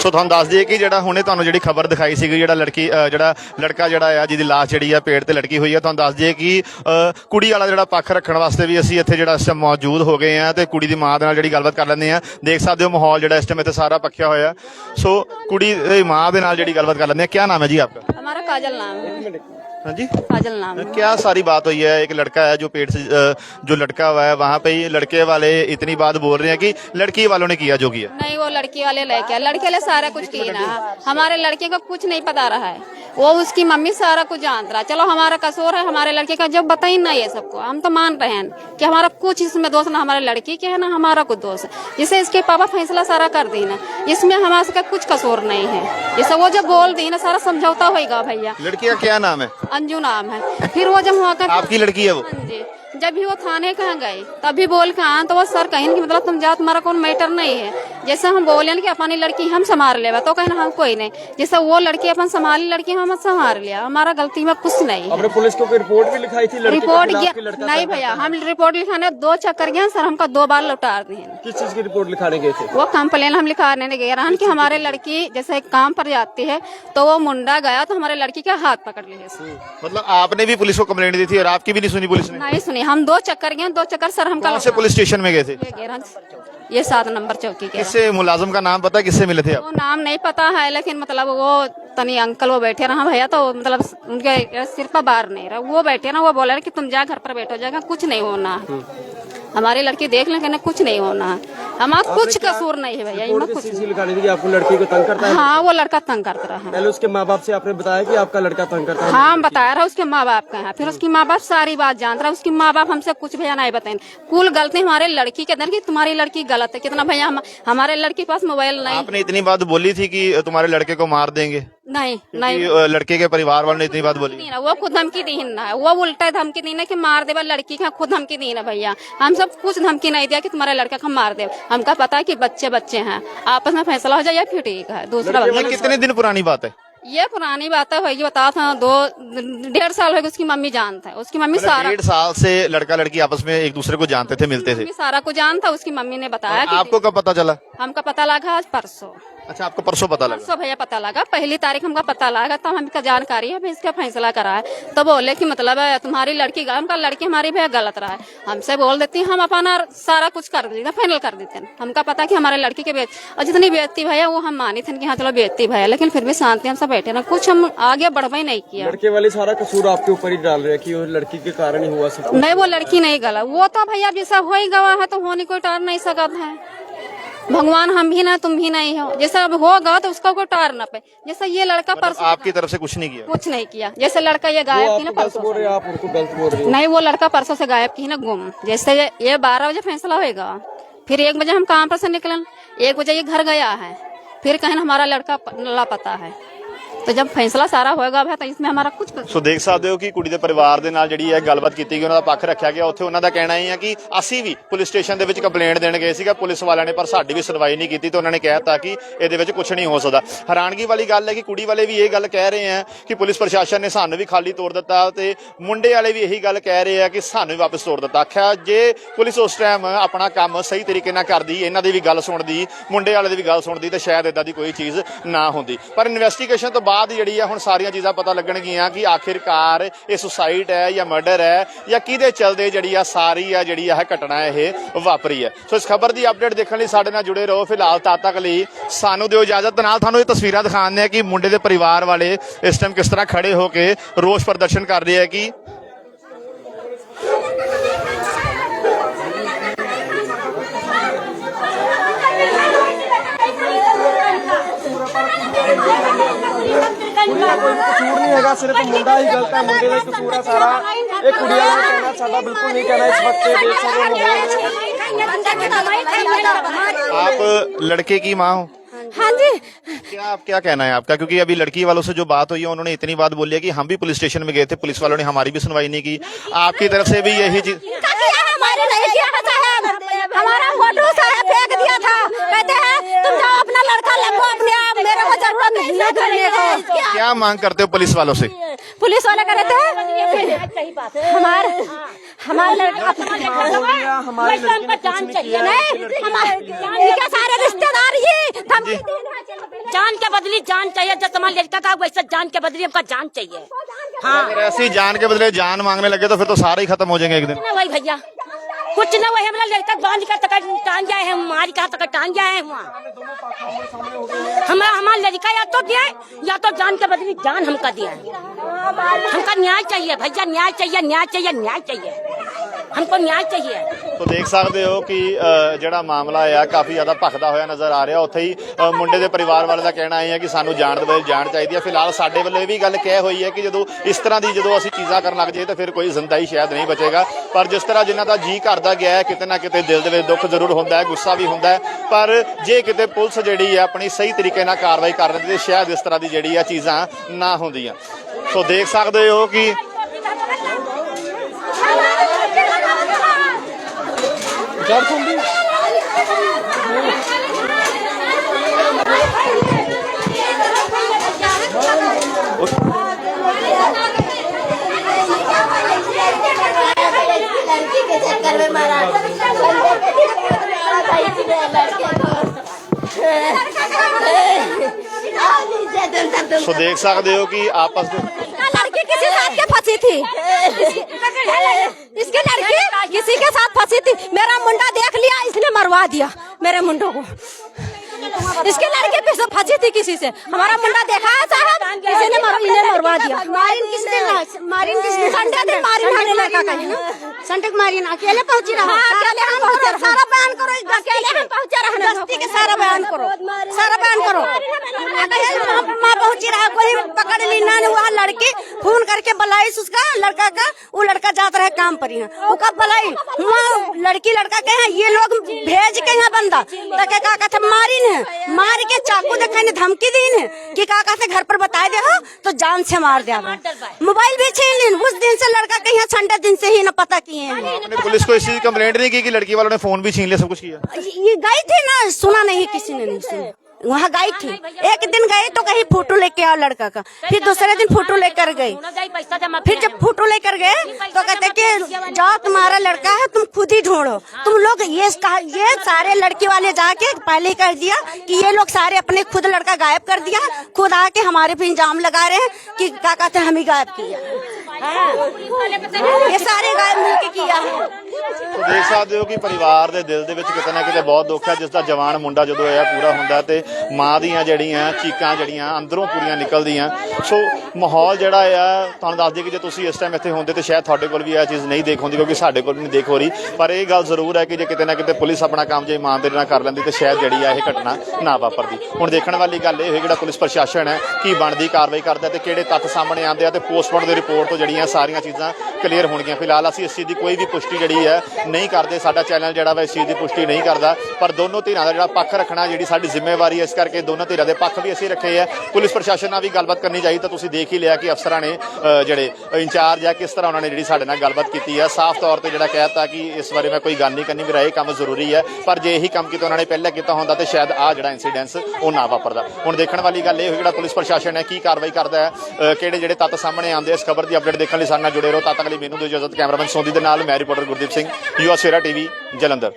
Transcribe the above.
ਸੋ ਤੁਹਾਨੂੰ ਦੱਸ ਦਈਏ ਕਿ ਜਿਹੜਾ ਹੁਣੇ ਤੁਹਾਨੂੰ ਜਿਹੜੀ ਖਬਰ ਦਿਖਾਈ ਸੀਗੀ, ਜਿਹੜਾ ਲੜਕੀ ਜਿਹੜਾ ਲੜਕਾ ਜਿਹੜਾ ਆ, ਜਿਹਦੀ ਲਾਸ਼ ਜਿਹੜੀ ਆ ਪੇੜ ਤੇ ਲੜਕੀ ਹੋਈ ਆ, ਤੁਹਾਨੂੰ ਦੱਸ ਦਈਏ ਕਿ ਕੁੜੀ ਵਾਲਾ ਜਿਹੜਾ ਪੱਖ ਰੱਖਣ ਵਾਸਤੇ ਵੀ ਅਸੀਂ ਇੱਥੇ ਜਿਹੜਾ ਇਸ ਮੌਜੂਦ ਹੋ ਗਏ ਆ ਤੇ ਕੁੜੀ ਦੀ ਮਾਂ ਦੇ ਨਾਲ ਜਿਹੜੀ ਗੱਲਬਾਤ ਕਰ ਲੈਂਦੇ ਆ। ਦੇਖ ਸਕਦੇ ਹੋ ਮਾਹੌਲ ਜਿਹੜਾ ਇਸ ਟਾਈਮ ਇੱਥੇ ਸਾਰਾ ਪੱਖਿਆ ਹੋਇਆ। ਸੋ ਕੁੜੀ ਦੀ ਮਾਂ ਦੇ ਨਾਲ ਜਿਹੜੀ ਗੱਲਬਾਤ ਕਰ ਲੈਂਦੇ ਆ। ਕੀ ਨਾਮ ਹੈ ਜੀ ਆਪਕਾ? ਹਮਾਰਾ ਕਾਜਲ ਨਾਮ ਹੈ है जी। फाजल नाम क्या सारी बात हुई है? एक लड़का है जो पेट से जो लटका हुआ है वहाँ पे ही लड़के वाले इतनी बात बोल रहे हैं कि लड़की वालों ने किया जो किया। नहीं वो लड़की वाले लेके लड़के वाले सारा कुछ किया ना। हमारे लड़के को कुछ नहीं पता रहा है। वो उसकी मम्मी सारा कुछ जानता रहा। चलो हमारा कसूर है हमारे लड़के का जब बताई ना ये सबको। हम तो मान रहे हैं कि हमारा कुछ इसमें दोष ना हमारे लड़की के है ना हमारा कुछ दोष है। जिसे इसके पापा फैसला सारा कर दी ना इसमें हमारे का कुछ कसूर नहीं है। जैसे वो जब बोल दी ना सारा समझौता होगा भैया। लड़की का क्या नाम है? अंजू नाम है। फिर वो जब वहाँ का आपकी लड़की है वो? हाँ जी। जब भी वो थाने कहाँ गए तभी बोल के आए तो वो सर कहीं कि मतलब तुम जाओ तुम्हारा कोई मैटर नहीं है। जैसे हम बोले कि अपनी लड़की हम संभाल लेवा तो कहना हम कोई नहीं। जैसे वो लड़की अपन संभाली लड़की हम संभाल लिया। हमारा गलती में कुछ नहीं है। पुलिस को रिपोर्ट भी लिखाई थी लड़के रिपोर्ट नहीं भैया हम रिपोर्ट लिखाने दो चक्कर गए सर हमका दो बार लौटा दिए। है? किस चीज़ की रिपोर्ट लिखाने गए थे? वो कंप्लेन हम लिखाने गए। रहन की हमारे लड़की जैसे काम पर जाती है तो वो मुंडा गया तो हमारे लड़की का हाथ पकड़ लिए। मतलब आपने भी पुलिस को कंप्लेंट दी थी और आपकी भी नहीं सुनी पुलिस ने? नहीं सुनी हम दो चक्कर गए दो चक्कर सर हमका कल से पुलिस स्टेशन में गए थे? ये सात नंबर चौकी के किससे मुलाजम का नाम पता है? किससे मिले थे आप? वो नाम नहीं पता है लेकिन मतलब वो तनी अंकल वो बैठे रहा। भैया तो मतलब उनके सिर पर बार नहीं रहा। वो बैठे ना वो बोले कि तुम जा घर पर बैठो जाएगा कुछ नहीं होना है। हमारी लड़की देख लेकिन कुछ नहीं होना है। हमारा कुछ कसूर नहीं है भैया थी आपको लड़की को तंग करता है? हाँ वो लड़का तंग करता रहा पहले उसके माँ बाप से आपने बताया कि आपका लड़का तंग करता है? हाँ बताया रहा उसके माँ बाप का है फिर उसकी माँ बाप सारी बात जान रहा उसकी माँ बाप हमसे कुछ भैया नहीं बताए कुल गलती हमारे लड़की के अंदर की तुम्हारी लड़की गलत है। कितना भैया हमारे लड़के के पास मोबाइल नहीं। आपने इतनी बात बोली थी की तुम्हारे लड़के को मार देंगे। नहीं नहीं। अ, लड़के के परिवार वाले ने इतनी बात बोली। नहीं ना वो खुद धमकी दी ना वो उल्टा धमकी दी ना कि मार देवा लड़की का खुद धमकी दी ना भैया। हम सब कुछ धमकी नहीं दिया कि तुम्हारा लड़का का मार दे। हमका पता है कि बच्चे बच्चे हैं। आपस में फैसला हो जाए या फिर ठीक है दूसरा ये कितने दिन पुरानी बात है? ये पुरानी बात है भैया बता था दो डेढ़ साल हो गए उसकी मम्मी जानता है उसकी मम्मी सारा डेढ़ साल से लड़का लड़की आपस में एक दूसरे को जानते थे मिलते थे। सारा को जानता उसकी मम्मी ने बताया कि आपको कब पता चला? हमका पता लगा आज परसों। अच्छा आपको परसों पता लगा। परसों भैया पता लगा पहली तारीख हमका पता लगा तब हमका जानकारी है इसका फैसला करा है तो बोले कि मतलब है, तुम्हारी लड़की हमका लड़की हमारी भैया गलत रहा है। हमसे बोल देती हम अपना सारा कुछ कर देते फाइनल कर देते हैं। हमका पता कि हमारे लड़की के बेच और जितनी बेचती भैया वो हम मानी थे कि हाँ चलो बेचती भैया लेकिन फिर भी शांति हम सब बैठे ना कुछ हम आगे बढ़वा ही नहीं किया। लड़के वाले सारा कसूर आपके ऊपर ही डाल रहे हैं कि वो लड़की के कारण ही हुआ सब नहीं वो लड़की नहीं गला वो तो भैया जैसा हो ही गवा है तो होने कोई टार नहीं सकत है। भगवान हम भी ना तुम भी नहीं हो। जैसा अब होगा तो उसका कोई टार ना पे जैसा ये लड़का परसों आपकी तरफ़ से कुछ नहीं किया। कुछ नहीं किया। जैसे लड़का ये गायब की ना आपको गलत परसों बोल से। रहे आप उनको गलत बोल रही हो। नहीं वो लड़का परसों से गायब की ना गुम। जैसे ये, ये बारह बजे फैसला होगा फिर एक बजे हम काम पर से निकलन एक बजे ये घर गया है फिर कहीं हमारा लड़का लापता है। तो जब फैसला सारा होएगा भैया तो इसमें हमारा कुछ कसूर ਸੋ ਦੇਖ ਸਕਦੇ ਹੋ ਕਿ ਕੁੜੀ ਦੇ ਪਰਿਵਾਰ ਦੇ ਨਾਲ ਜਿਹੜੀ ਹੈ ਗੱਲਬਾਤ ਕੀਤੀ ਗਈ ਉਹਨਾਂ ਦਾ ਪੱਖ ਰੱਖਿਆ ਗਿਆ ਉੱਥੇ ਉਹਨਾਂ ਦਾ ਕਹਿਣਾ ਇਹ ਹੈ ਕਿ ਅਸੀਂ ਵੀ ਪੁਲਿਸ ਸਟੇਸ਼ਨ ਦੇ ਵਿੱਚ ਕੰਪਲੇਂਟ ਦੇਣ ਗਏ ਸੀਗਾ ਪੁਲਿਸ ਵਾਲਿਆਂ ਨੇ ਪਰ ਸਾਡੀ ਵੀ ਸੁਣਵਾਈ ਨਹੀਂ ਕੀਤੀ ਤੇ ਉਹਨਾਂ ਨੇ ਕਹਿ ਦਿੱਤਾ ਕਿ ਇਹਦੇ ਵਿੱਚ ਕੁਝ ਨਹੀਂ ਹੋ ਸਕਦਾ ਹੈਰਾਨਗੀ ਵਾਲੀ ਗੱਲ ਹੈ ਕਿ ਕੁੜੀ ਵਾਲੇ ਵੀ ਇਹ ਗੱਲ ਕਹਿ ਰਹੇ ਆ ਕਿ ਪੁਲਿਸ ਪ੍ਰਸ਼ਾਸਨ ਨੇ ਸਾਨੂੰ ਵੀ ਖਾਲੀ ਤੋੜ ਦਿੱਤਾ ਤੇ ਮੁੰਡੇ ਵਾਲੇ ਵੀ ਇਹੀ ਗੱਲ ਕਹਿ ਰਹੇ ਆ ਕਿ ਸਾਨੂੰ ਵੀ ਵਾਪਸ ਤੋੜ ਦਿੱਤਾ ਆਖਿਆ ਜੇ ਪੁਲਿਸ ਉਸ ਟਾਈਮ ਆਪਣਾ ਕੰਮ ਸਹੀ ਤਰੀਕੇ ਨਾਲ ਕਰਦੀ ਇਹਨਾਂ ਦੀ ਵੀ ਗੱਲ ਸੁਣਦੀ ਮੁੰਡੇ ਵਾਲੇ ਦੀ ਵੀ ਗੱਲ ਸੁਣਦੀ ਤਾਂ ਸ਼ਾਇਦ ਇਦਾਂ ਦੀ ਕੋਈ ਚੀਜ਼ ਨਾ ਹੁੰਦੀ ਪਰ ਇਨਵੈਸਟੀਗੇਸ਼ਨ ਤੋਂ ਬਾਅਦ ਬਾਅਦ ਜਿਹੜੀ ਆ ਹੁਣ ਸਾਰੀਆਂ ਚੀਜ਼ਾਂ ਪਤਾ ਲੱਗਣਗੀਆਂ ਕਿ ਆਖਿਰਕਾਰ ਇਹ ਸੁਸਾਈਡ ਹੈ ਜਾਂ ਮਰਡਰ ਹੈ ਜਾਂ ਕਿਹਦੇ ਚਲਦੇ ਜਿਹੜੀ ਆ ਸਾਰੀ ਆ ਜਿਹੜੀ ਆ ਘਟਨਾ ਇਹ ਵਾਪਰੀ ਹੈ। ਸੋ ਇਸ ਖਬਰ ਦੀ ਅਪਡੇਟ ਦੇਖਣ ਲਈ ਸਾਡੇ ਨਾਲ ਜੁੜੇ ਰਹੋ ਫਿਲਹਾਲ ਤਦ ਤੱਕ ਲਈ। ਸਾਨੂੰ ਦਿਓ ਇਜਾਜ਼ਤ। ਨਾਲ ਤੁਹਾਨੂੰ ਇਹ ਤਸਵੀਰਾਂ ਦਿਖਾਉਂਦੇ ਆ ਕਿ ਮੁੰਡੇ ਦੇ ਪਰਿਵਾਰ ਵਾਲੇ ਇਸ ਟਾਈਮ ਕਿਸ ਤਰ੍ਹਾਂ ਖੜੇ ਹੋ ਕੇ ਰੋਸ ਪ੍ਰਦਰਸ਼ਨ ਕਰ ਰਹੇ ਆ ਕਿ ਕਸੂਰ ਨਹੀਂ ਹੈਗਾ ਸਿਰਫ ਮੁੰਡਾ ਹੀ ਗਲਤ ਹੈ ਮੁੰਡੇ ਦਾ ਹੀ ਕਸੂਰ ਹੈ ਸਾਰਾ ਇਹ ਕੁੜੀ ਵਾਲਾ ਕਹਿਣਾ ਸਾਡਾ ਬਿਲਕੁਲ ਨਹੀਂ ਕਹਿਣਾ ਇਸ ਵਕਤ ਇਹ ਦੇਖ ਸਕਦੇ ਹੋ ਮਾਹੌਲ आप लड़के की माँ हो हाँ जी क्या आप क्या कहना है आपका क्योंकि अभी लड़की वालों से जो बात हुई है उन्होंने इतनी बात बोली है कि हम भी पुलिस स्टेशन में गए थे पुलिस वालों ने हमारी भी सुनवाई नहीं की आपकी तरफ से भी यही चीज हमारे नहीं किया था साहब हमारा फोटो साहब फेंक दिया था कहते हैं तुम जाओ अपना लड़का लेको को है करने को। क्या मांग करते हो पुलिस वालों से? पुलिस वाले करे थे हमारे हमारे लड़का हमारी लड़की ने कुछ नहीं हमारे सारे रिश्तेदार ही ਹਾਂਜੀ जान के बदली जान चाहिए। जब तुम्हारे लड़का का वैसे जान के बदली हमका जान चाहिए। हाँ। ऐसी जान के बदले जान मांगने लगे तो फिर तो सारे ही खत्म हो जाएँगे एक दिन। वही भैया। कुछ ना वही हमारा लड़का बाँध कर तक टांग जाए है, मार का तक टांग जाए वहाँ। हमारा हमारा लड़का या तो दिया या तो जान के बदली जान हमका दिया हमका न्याय चाहिए, भैया, न्याय चाहिए न्याय चाहिए न्याय चाहिए। हमको न्याय चाहिए ਤੋ ਦੇਖ ਸਕਦੇ ਹੋ ਕਿ ਅ, ਜਿਹੜਾ ਮਾਮਲਾ ਆ ਕਾਫੀ ਜ਼ਿਆਦਾ ਭਖਦਾ ਹੋਇਆ ਨਜ਼ਰ ਆ ਰਿਹਾ ਉੱਥੇ ਹੀ ਅ, ਮੁੰਡੇ ਦੇ ਪਰਿਵਾਰ ਵਾਲੇ ਦਾ ਕਹਿਣਾ ਇਹ ਹੈ ਕਿ ਸਾਨੂੰ ਜਾਣ ਦੇ ਵੇਲੇ ਜਾਣ ਚਾਹੀਦੀ ਹੈ ਫਿਲਹਾਲ ਸਾਡੇ ਵੱਲੋਂ ਇਹ ਵੀ ਗੱਲ ਕਹਿ ਹੋਈ ਹੈ ਕਿ ਜਦੋਂ ਇਸ ਤਰ੍ਹਾਂ ਦੀ ਜਦੋਂ ਅਸੀਂ ਚੀਜ਼ਾਂ ਕਰਨ ਲੱਗ ਜਾਈਏ ਤਾਂ ਫਿਰ ਕੋਈ ਜ਼ਿੰਦਾ ਹੀ ਸ਼ਾਇਦ ਨਹੀਂ ਬਚੇਗਾ ਪਰ ਜਿਸ ਤਰ੍ਹਾਂ ਜਿਨ੍ਹਾਂ ਦਾ ਜੀ ਕਰਦਾ ਗਿਆ ਹੈ ਕਿਤੇ ਨਾ ਕਿਤੇ ਦਿਲ ਦੇ ਵਿੱਚ ਦੁੱਖ ਜ਼ਰੂਰ ਹੁੰਦਾ ਹੈ ਗੁੱਸਾ ਵੀ ਹੁੰਦਾ ਹੈ ਪਰ ਜੇ ਕਿਤੇ ਪੁਲਿਸ ਜਿਹੜੀ ਹੈ ਆਪਣੀ ਸਹੀ ਤਰੀਕੇ ਨਾਲ ਕਾਰਵਾਈ ਕਰ ਦਿੰਦੀ ਤੇ ਸ਼ਾਇਦ ਇਸ ਤਰ੍ਹਾਂ ਦੀ ਜਿਹੜੀ ਆ ਚੀਜ਼ਾਂ ਨਾ ਹੁੰਦੀਆਂ ਸੋ ਦੇਖ ਸਕਦੇ ਹੋ ਕਿ Got तो देख सकते हो कि आपस में लड़की किसी साथ फंसी थी। इसकी लड़की किसी के साथ फंसी थी। मेरा मुंडा देख लिया इसने मरवा दिया मेरे मुंडो को। इसकी लड़की पीछे फंसी थी किसी से। हमारा मुंडा देखा है साहब? किसी ने मर, इन्हें मरवा दिया। मारिन किसने मारिन किसने संडे दिन मारिन हमने लड़का कहीं ना। संडे मारिन अकेले पहुँची रहा। हाँ अकेले हम पहुँचे रहे। सारा बयान करो अकेले हम पहुँचे रहे बस्ती के सारा बयान करो। सारा बयान करो। अकेले माँ पहुँची ना हुआ लड़की। फ़ोन करके बुलाई उसका लड़का का वो लड़का जाता रहे काम पर यहाँ। वो कब बुलाई हुआ लड़की लड़का के हैं ये लोग भेज के यहाँ बंदा। तो के का कहते मारी ने मार के चाकू देखा ने धमकी दी ने कि का कहते घर पर बताए दे हो तो जान से मार दिया मोबाइल भी छीन ली उस दिन से लड़का के यहाँ संडे दिन से ही न पता किए हैं। पुलिस को इस चीज़ कंप्लेंट नहीं की कि लड़की वालों ने फ़ोन भी छीन लिया सब कुछ किया? ये गई थी ना सुना नहीं किसी ने नहीं सुना वहाँ गई थी। एक दिन गए तो कहीं फ़ोटो लेके आओ लड़का का। फिर दूसरे दिन फ़ोटो लेकर गई। फिर जब फ़ोटो लेकर गए तो कहते कि जाओ तुम्हारा लड़का है तुम खुद ही ढूंढो। तुम लोग ये कहा ये सारे लड़की वाले जाके पहले ही कर दिया कि ये लोग सारे अपने खुद लड़का गायब कर दिया। खुद आके हमारे पे इंजाम लगा रहे हैं कि क्या कहते हैं हम ही गायब किया। हाँ। ये सारे गायब मिलके किया। है ਦੇਖ ਸਕਦੇ ਹੋ ਕਿ ਪਰਿਵਾਰ ਦੇ ਦਿਲ ਦੇ ਵਿੱਚ ਕਿਤੇ ਨਾ ਕਿਤੇ ਬਹੁਤ ਦੁੱਖ ਹੈ ਜਿਸ ਦਾ ਜਵਾਨ ਮੁੰਡਾ ਜਦੋਂ ਹੋਇਆ ਪੂਰਾ ਹੁੰਦਾ ਤੇ ਮਾਂ ਦੀਆਂ ਜਿਹੜੀਆਂ ਚੀਕਾਂ ਜਿਹੜੀਆਂ ਅੰਦਰੋਂ ਪੂਰੀਆਂ ਨਿਕਲਦੀਆਂ। ਸੋ ਮਾਹੌਲ ਜਿਹੜਾ ਆ, ਤੁਹਾਨੂੰ ਦੱਸ ਦਈਏ ਕਿ ਜੇ ਤੁਸੀਂ ਇਸ ਟਾਈਮ ਇੱਥੇ ਹੁੰਦੇ ਤੇ ਸ਼ਾਇਦ ਤੁਹਾਡੇ ਕੋਲ ਵੀ ਇਹ ਚੀਜ਼ ਨਹੀਂ ਦੇਖ ਹੁੰਦੀ, ਕਿਉਂਕਿ ਸਾਡੇ ਕੋਲ ਵੀ ਨਹੀਂ ਦੇਖ ਹੋ ਰਹੀ। ਪਰ ਇਹ ਗੱਲ ਜ਼ਰੂਰ ਹੈ ਕਿ ਜੇ ਕਿਤੇ ਨਾ ਕਿਤੇ ਪੁਲਿਸ ਆਪਣਾ ਕੰਮ ਜੇ ਇਮਾਨਦਾਰੀ ਨਾਲ ਕਰ ਲੈਂਦੀ ਤੇ ਸ਼ਾਇਦ ਜਿਹੜੀ ਆ ਇਹ ਘਟਨਾ ਨਾ ਵਾਪਰਦੀ। ਹੁਣ ਦੇਖਣ ਵਾਲੀ ਗੱਲ ਇਹ ਹੋਈ ਜਿਹੜਾ ਪੁਲਿਸ ਪ੍ਰਸ਼ਾਸਨ ਹੈ, ਕੀ ਬਣਦੀ, ਕਾਰਵਾਈ ਕਰਦਾ ਤੇ ਕਿਹੜੇ ਤੱਥ ਸਾਹਮਣੇ ਆਉਂਦੇ ਆ ਤੇ ਪੋਸਟਮਾਰਟਮ ਦੀ ਰਿਪੋਰਟ ਤੋਂ ਜਿਹੜੀਆਂ ਸਾਰੀਆਂ ਚੀਜ਼ਾਂ ਕਲੀਅਰ ਹੋਣਗੀਆਂ। ਫਿਲਹਾਲ ਅਸੀਂ ਇਸ ਚੀਜ਼ ਦੀ ਕੋਈ ਵੀ ਪੁਸ਼ਟੀ ਜਿਹੜੀ ਹੈ, ਨਹੀਂ ਕਰਦੇ ਸਾਡਾ ਚੈਨਲ ਜਿਹੜਾ ਵਾ ਇਸ ਚੀਜ਼ ਦੀ ਪੁਸ਼ਟੀ ਨਹੀਂ ਕਰਦਾ। ਪਰ ਦੋਨੋਂ ਧਿਰਾਂ ਦਾ ਜਿਹੜਾ ਪੱਖ ਰੱਖਣਾ ਜਿਹੜੀ ਸਾਡੀ ਜ਼ਿੰਮੇਵਾਰੀ ਹੈ, ਇਸ ਕਰਕੇ ਦੋਨੋਂ ਧਿਰਾਂ ਦੇ ਪੱਖ ਵੀ ਅਸੀਂ ਰੱਖੇ ਆ ਪੁਲਿਸ ਪ੍ਰਸ਼ਾਸਨ ਨਾਲ ਵੀ ਗੱਲਬਾਤ ਕਰਨੀ ਚਾਹੀਦੀ, ਤਾਂ ਤੁਸੀਂ ਦੇਖ ਹੀ ਲਿਆ ਕਿ ਅਫਸਰਾਂ ਨੇ ਜਿਹੜੇ ਇੰਚਾਰਜ ਆ ਕਿਸ ਤਰ੍ਹਾਂ ਉਹਨਾਂ ਨੇ ਜਿਹੜੀ ਸਾਡੇ ਨਾਲ ਗੱਲਬਾਤ ਕੀਤੀ ਹੈ। ਸਾਫ਼ ਤੌਰ ਤੇ ਜਿਹੜਾ ਕਹਿਤਾ ਕਿ ਇਸ ਬਾਰੇ ਮੈਂ ਕੋਈ ਗੱਲ ਨਹੀਂ ਕਰਨੀ, ਮੇਰਾ ਇਹ ਕੰਮ ਜ਼ਰੂਰੀ ਹੈ। ਪਰ ਜੇ ਇਹੀ ਕੰਮ ਕੀਤਾ ਉਹਨਾਂ ਨੇ ਪਹਿਲਾਂ ਕੀਤਾ ਹੁੰਦਾ, ਤੇ ਸ਼ਾਇਦ ਆ ਜਿਹੜਾ ਇਨਸੀਡੈਂਸ ਉਹ ਨਾ ਵਾਪਰਦਾ। ਹੁਣ ਦੇਖਣ ਵਾਲੀ ਗੱਲ ਇਹ ਹੋਈ, ਜਿਹੜਾ ਪੁਲਿਸ ਪ੍ਰਸ਼ਾਸਨ ਹੈ, ਕੀ ਕਾਰਵਾਈ ਕਰਦਾ ਹੈ ਕਿਹੜੇ ਜਿਹੜੇ ਤੱਤ ਸਾਹਮਣੇ ਆਉਂਦੇ ਇਸ ਖਬਰ ਦੀ ਅਪਡੇਟ ਦੇਖਣ ਲਈ ਸਾਡੇ ਨਾਲ ਜੁੜੇ ਰਹੋ। ਤਦ ਤੱਕ ਲਈ ਮੈਨੂੰ ਦਿਓ ਇਜਾਜ਼ਤ, ਕੈਮਰਾਮੈਨ ਸੋਦੀ ਦੇ ਨਾਲ, ਮੈਂ ਰਿਪੋਰਟਰ ਗੁਰਦੀਪ ਸਿੰਘ ਯੂਆ ਸਵੇਰਾ ਟੀਵੀ ਜਲੰਧਰ।